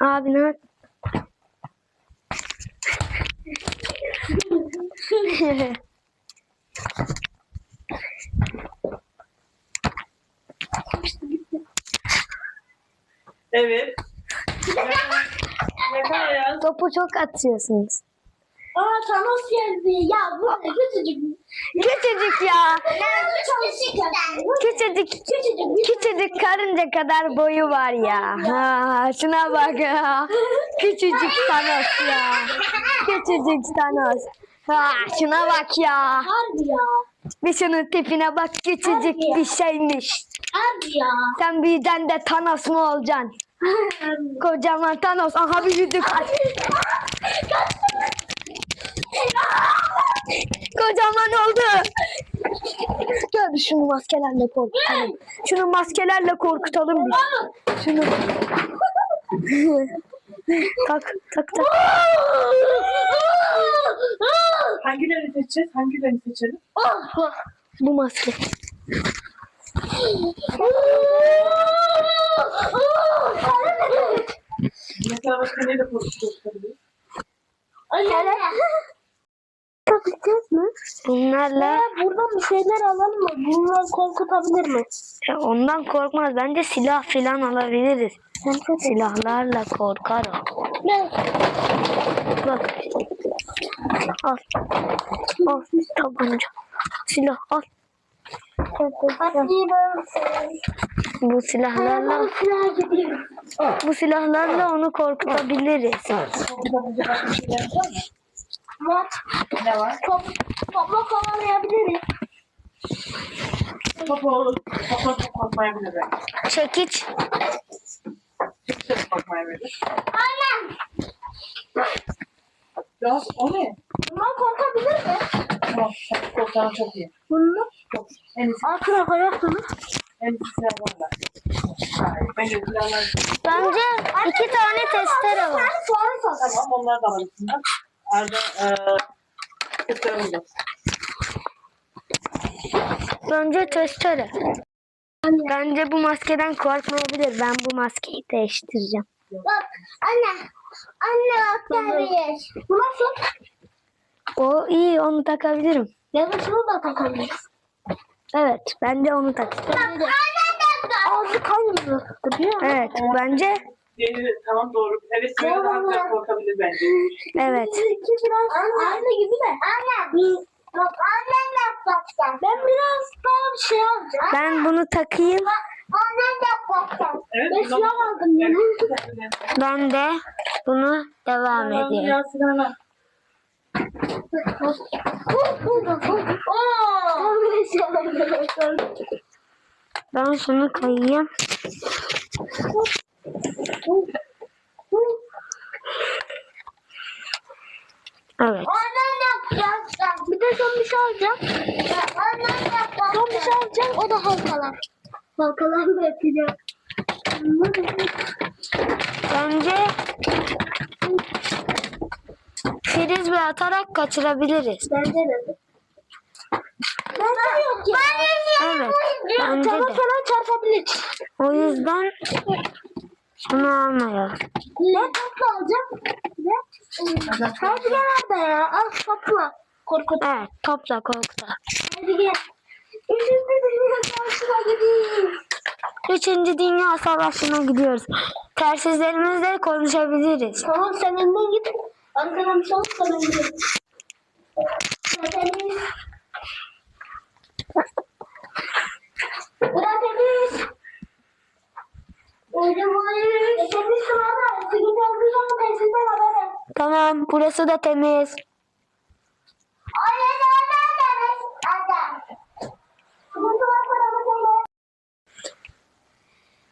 Abi ne? Evet. Topu çok atıyorsunuz. Aa Thanos geldi. Ya bu ne küçücük. Küçücük ya. Küçücük. Küçücük. Karınca kadar boyu var ya. Ha, şuna bak ya. Küçücük Thanos ya. Küçücük Thanos. Ha, şuna bak ya. Harbi ya. Bir şunun tipine bak küçücük bir şeymiş. Harbi ya. Sen büyüden de Thanos mu olacaksın? Kocaman Thanos. Aha büyüdü kaç. Kocaman oldu. Gel şunu maskelerle korkutalım. Şunu maskelerle korkutalım bir. Şunu. tak tak tak. Hangilerini seçeceğiz? Hangilerini seçelim? Bu maske. Mesela başka neyle konuşabiliriz? Yapabileceğiz mi? Bunlarla Buradan bir şeyler alalım mı? Bunlar korkutabilir mi? e, ondan korkmaz. Bence silah filan alabiliriz. Silahlarla korkar o. Ne? Bak. Al. Al. Tabanca. Silah al. Bu silahlarla bu silahlarla onu korkutabiliriz. Var. Ne var? Top, topla kovalayabiliriz. Topu, topu çok korkmayabilir belki. Çekiç. Hiç de korkmayabilir. Aynen. Ya o ne? Bunlar korkabilir mi? Tamam, çok korkan çok iyi. Bunlar Çok. En iyisi, altına koyarsınız. en iyisi. Hayır, bence iki tane testere var. Sonra. Tamam, onlar da var içinde. Arada eee testere. Bence testere. Bence bu maskeden korkmayabilir. Ben bu maskeyi değiştireceğim. Bak anne. Anne bak tabii. Bu nasıl? O iyi onu takabilirim. Ya da şunu da takabiliriz. Evet bence onu tak. Bak anne de. Ağzı musun? Evet bence Diğeri tamam doğru. Evet, daha güzel korkabilir bence. evet. İki biraz aynı gibi de. Anne. Bak annem yapacak. Ben biraz daha bir şey alacağım. Ben bunu takayım. Annem yapacak. Evet, Ben silah aldım ya. Ben de bunu devam ediyorum. Ya. Ben şunu koyayım. Evet. Bir de son bir şey alacağım. Son bir şey alacağım. O da halkalar. Halkalar da yapacağım. Bence frizbee atarak kaçırabiliriz. Bence de. Ben yok ya. Evet. Bence de. çarpabilir. O yüzden bunu almayalım. Ne topla alacağım? Ne? Hadi gel orada ya. Al topla. Korkut. Evet. Topla korkta. Hadi gel. Üçüncü dünya savaşına gideyim. Üçüncü Dünya Savaşı'na gidiyoruz. Tersizlerimizle konuşabiliriz. Tamam sen önden git. Bir şey olursa ben Burası da temiz.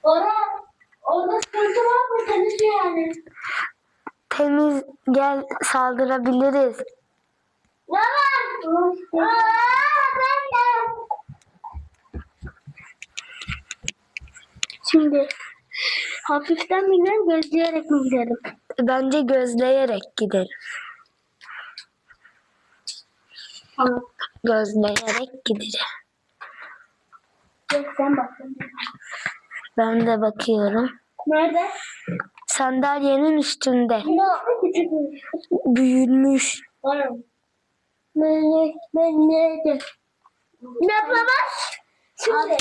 Orada, orada sıkıntı var mı? Temiz yani. Temiz gel saldırabiliriz. De. Şimdi hafiften mi gidelim, gözleyerek mi gidelim? Bence gözleyerek gidelim. Tamam. Gözleyerek gideceğim. Yok sen bak. Ben de bakıyorum. Nerede? Sandalyenin üstünde. Büyülmüş. Ben nerede? Ne yapamaz? Şimdi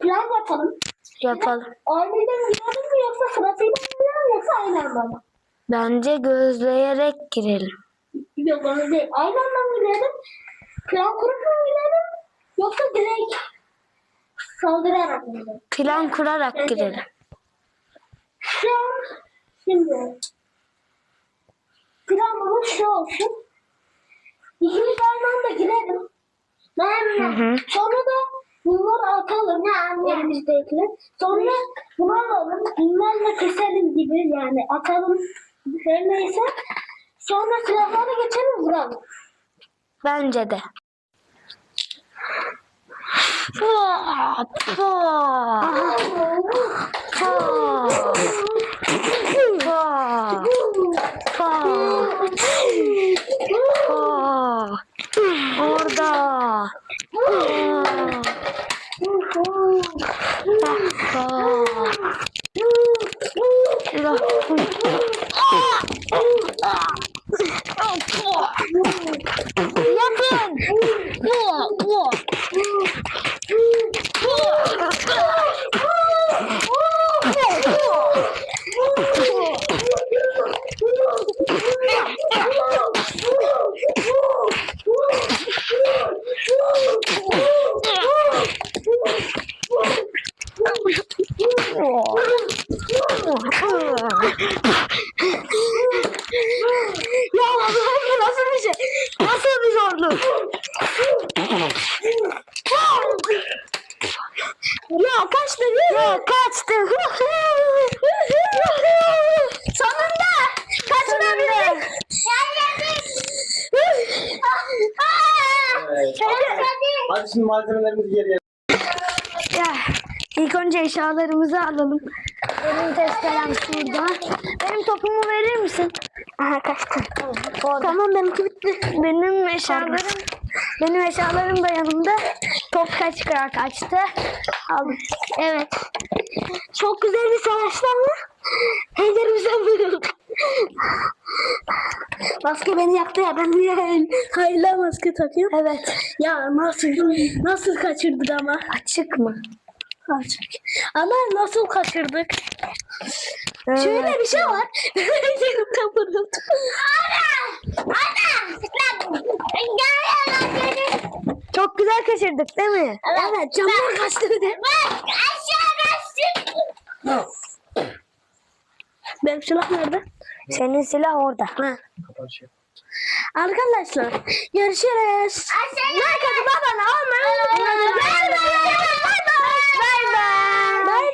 plan yapalım. Yapalım. Aniden girelim mi yoksa sırasıyla mı girelim yoksa aynı anda mı? Bence gözleyerek girelim. Yok. Aynı anda mı girelim? Plan kurup mu girelim? Yoksa direkt saldırarak mı? Plan kurarak girelim. Şu an şimdi planımız şu olsun. İkimiz aynı anda girelim. Ben hı. Sonra da bunları atalım elimizdekiler. Sonra bunu alalım. Bunlarla keselim gibi yani atalım. Her neyse. Sonra silahlara geçelim vuralım. Bence de. 我操我操我 Ya kaçtı Ya kaçtı. Sonunda kaçınabildik. Hadi şimdi malzemelerimizi geriye. Ya ilk önce eşyalarımızı alalım. Benim testerem şurada. Benim topumu verir misin? Aha kaçtı. Tamam benimki bitti. Benim eşyalarım benim eşyalarım da yanımda. Top kaç kadar kaçtı. Aldım. Evet. Çok güzel bir savaşlama. Ellerimizden vuruldu. Maske beni yaktı ya ben niye hayırlı maske takıyorum? Evet. Ya nasıl nasıl kaçırdık ama? Açık mı? Açık. Ama nasıl kaçırdık? Şöyle bir şey var. Yerimde vuruldu. Çok güzel kaçırdık değil mi? Evet. evet camdan kaçtı bir de. Bak aşağı kaçtı. Benim silah nerede? Senin silah orada. Ha. Arkadaşlar görüşürüz. Like atıp abone olmayı unutmayın. Bye bye. Bye bye.